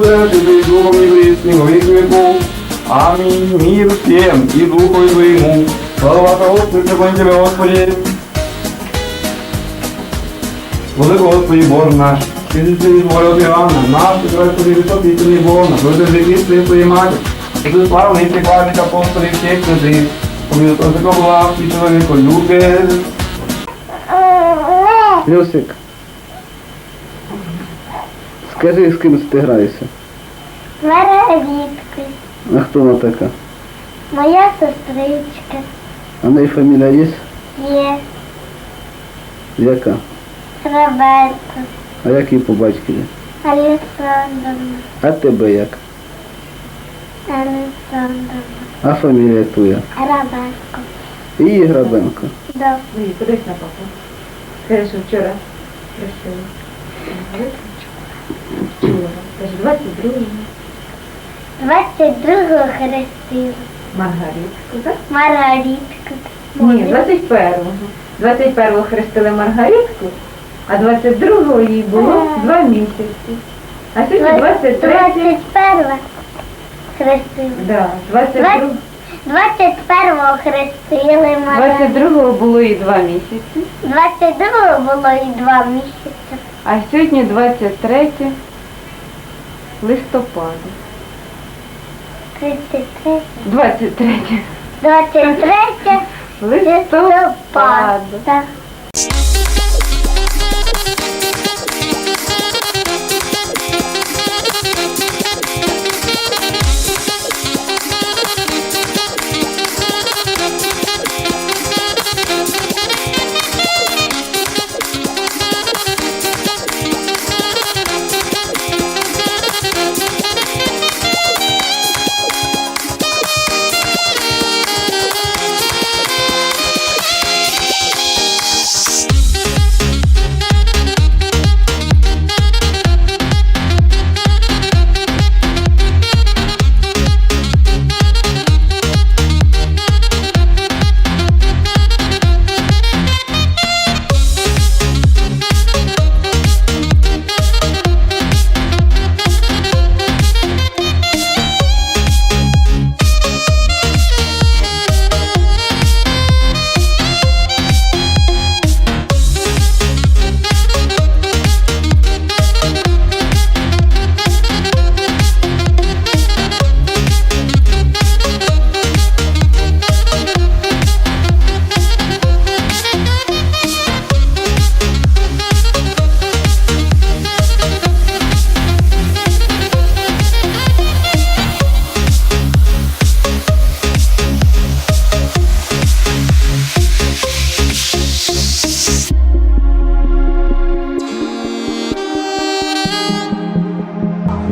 Тобі духом і близьким віку. Амінь. Мир всем и духу твоему. Слава Господи, преклонь Тебе, Господи. Владико Господи, Боже наш, Ти зі волю Іоанна, наш Господи, високий Сині Бога, Боже Христи, Твої Матір, Ти славний прикладник апостолів всіх святих, помилуй такого лавки чоловіку, любе. Люсик. Скажи, з ким ти граєшся? Маравітки. А хто вона така? Моя сестричка А неї фамілія є? є Яка? Роберта А як її по батькові? Олександровна. А тебе як? Олександровна. А фамілія твоя? Роберко. Її Грабенко. Да. Ой, подивись на папу. Що вчора просила. Вчора. Каже, 22 22-го хрестила. Маргаритку, так? Маргаритку. Ні, 21-го. 21-го хрестили Маргаритку, а 22-го їй було два місяці. А сьогодні 23 21-го хрестила. Да, 22 21-го хрестили Маргаритку. 22-го було і два місяці, 22-го було і два місяці. а сьогодні 23 листопада. 33. 23 23 листопада.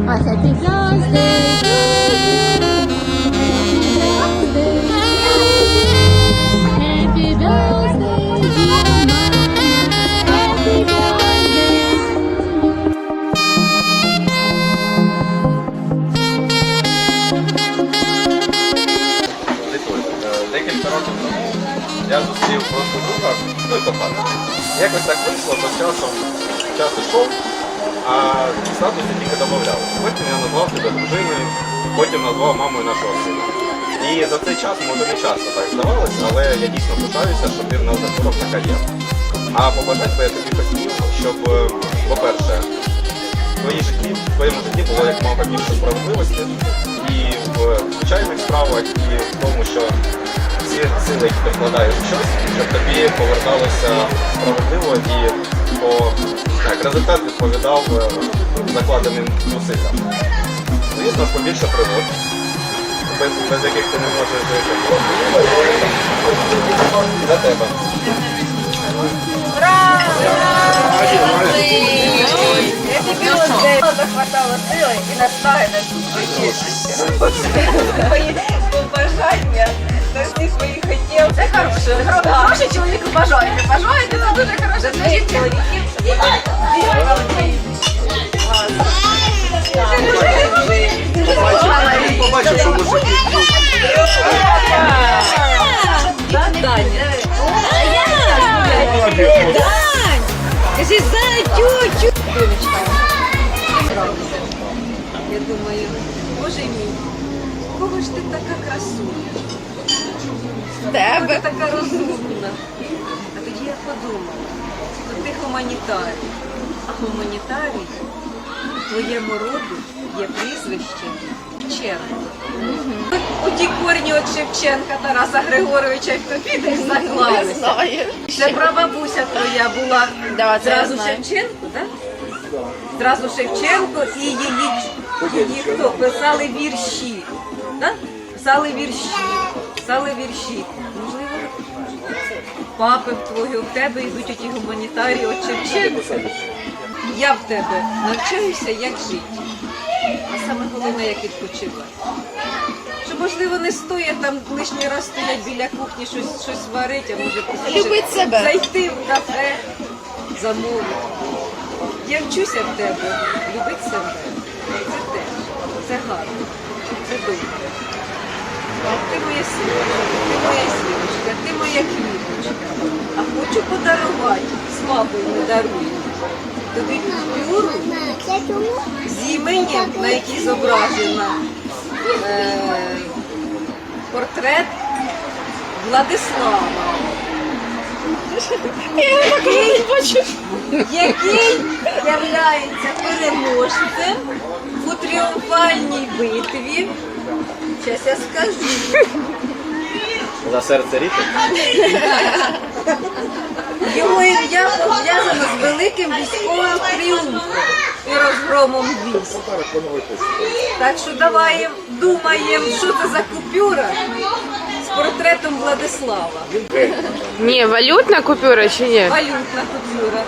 листопада. Happy birthday to you. Happy birthday, dear mama. Happy birthday. Декілька років тому я зустрів просто друга, ну і коханого. Якось так вийшло, бо з часом час ішов, А статуси тільки додавали. Потім я назвав тебе дружиною, потім назвав мамою нашого сина. І за цей час, може не часто так здавалося, але я дійсно пишаюся, що ти в нас за така є. А побажати би я тобі хотів, щоб, е, по-перше, в твоїй житті, в твоєму житті було як мога більше справедливості і в звичайних справах, і в тому, що ці сили, які ти вкладаєш в щось, щоб тобі поверталося справедливо і по так, результат відповідав е, закладеним зусиллям. Звісно побільше пригод, без, без яких ти не можеш жити. За тебе. захватало сили і наснаги на побажання на всі свої хотів. Це хороше. Хороше чоловіку бажаєте. Бажаєте, це дуже хороше. Скажіть чоловіків. Побачив, що мужики Кажи, за тютю. Така красуня. Тебе. Ти така розумна. А тоді я подумала, що ти гуманітарій. А гуманітарій в твоєму роду є прізвище Ченко. У ті корні від Шевченка Тараса Григоровича, як тобі десь заклалися. Це прабабуся твоя була зразу Шевченко, так? Зразу Шевченко і її, її хто? Писали вірші. Так? Писали вірші. Писали вірші. Можливо, папи в твого, в тебе йдуть оті гуманітарії от Шевченка. Я в тебе навчаюся, як жити. А саме головне, як відпочивати. Що, можливо, не стоїть там лишній раз стоять біля кухні, щось, щось варити, а може просто себе. зайти в кафе, замовити. Я вчуся в тебе любити себе. Це теж, це гарно, це добре. Ти моя сім'я, ти моя зірочка, ти моя квіточка. А хочу подарувати, з мамою не дарую. Тобі купюру з іменем, на якій зображена е, портрет Владислава. Який являється переможцем у тріумфальній битві. Зараз я скажу. За серце ріки? Його ім'я пов'язано з великим військовим тріумфом і розгромом військ. Так що давай думаємо, що це за купюра з портретом Владислава. Ні, валютна купюра чи ні? Валютна купюра.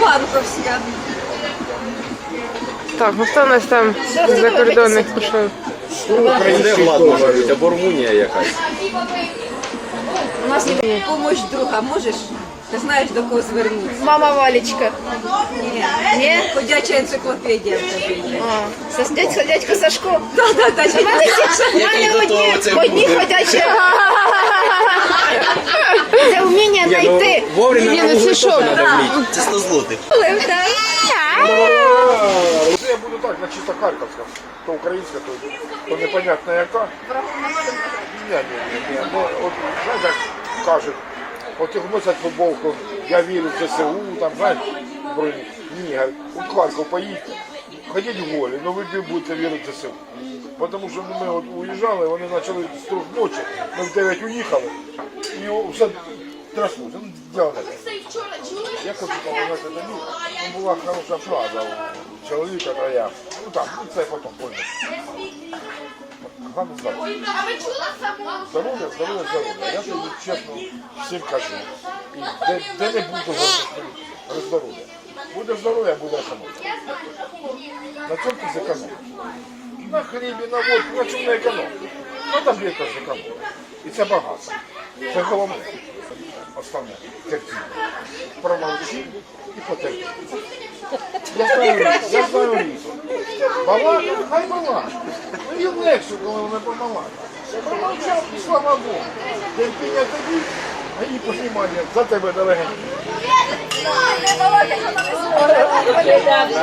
Банковська. Так, ну хто у нас там з закордонних пішов? Де влад може бути, або Румунія якась. У нас є друга. Можеш? Ти знаєш до кого звернутися? Мама Валечка. Ні. Ні? Ходяча енциклопедія в тебе є. А, со дядько, дядько Сашко. Да, да, да, У мене одні, одні ходячі. Це вміння знайти. Вовремя Ні, ну це що? Це 100 злотих. Так. Це я буду так, на чисто харківська, то українська, то, то непонятно яка. Ні, ні, ні, ні. Ну, от, знаєте, як кажуть, от носять футболку, я вірю в ЗСУ, там, знаєш, збройні. Ні, у Харків поїдьте, ходіть в волі, але ви будете вірити в ЗСУ. Тому що ми от уїжджали, вони почали з трьох ночі, ми в 9 уїхали, і все тряслося. Ну, те. Я хочу показати тобі, ну, була хороша фраза у чоловіка, та я. Ну так, ну це потім пойме. Главное здоров'я. Здоров'я, здоров'я, здоров'я. Я тобі чесно всім кажу. І де, де не буду здоров'я. Буде здоров'я, буде економія. На чому ти зекономиш? На хлібі, на водку, на чому не економиш? На таблетках зекономиш. І це багато. Це головне. Основне. Терпіння. Промовчи і потерпи. Я знаю, я знаю Різу. Балака, хай балака. Ну їм легше, коли вони помалають. Промовчав, і слава Богу. Терпіння тобі, а їй познімання за тебе дорогенько.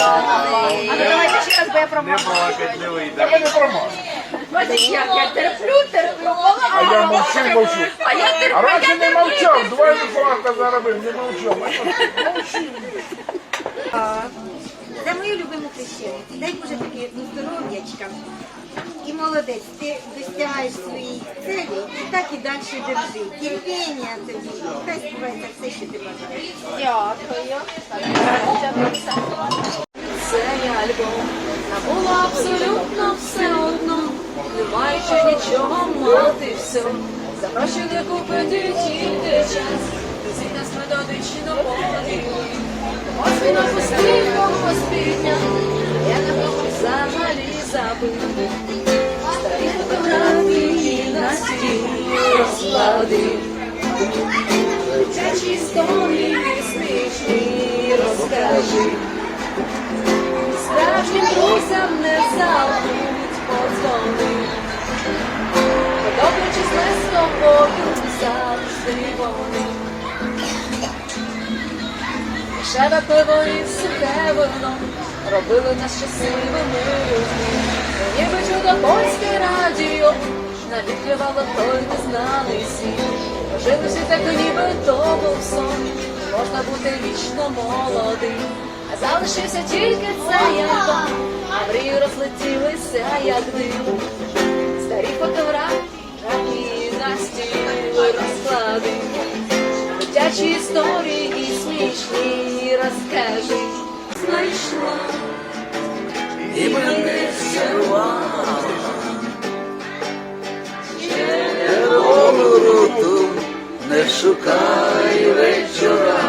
А ну давайте ще раз, бо я промовила. Тебе не промах. Бачиш, як я терплю, терплю. А я мовчу мовчу. А я терплю. А раніше не мовчав, два франка заробив, не мовчав. Мовчив. За мою любиму хрещеницю. Дай Боже таке ну, здоров'ячка. І молодець, ти досягаєш своїх цілей і так і далі держи. Терпіння тобі. Хай збувається все, що ти бажаєш. Цей альбом було абсолютно все одно, не маючи нічого мати все. За купити тільки час, Нас методично події. Ось він опустив підняв, я на тому взагалі забив. Старі фотографії на стіні розкладив. Дитячі історії смішні розкажи. Справжнім друзям не забудь подзвони. Подобрячи з тобою завжди вони. Дешеве пиво і сухе вино робили нас щасливими людьми. Ніби чудо польське радіо, навіклювало той незнаний світ. Прожилися так, ніби то був сон, можна бути вічно молодим. А залишився тільки цей альбом, а мрії розлетілися, як дим. Старі фотографії на стіл розклади, дитячі історії смішні розкажи. Знайшла і мене зірвала. Повороту не шукай вечорами,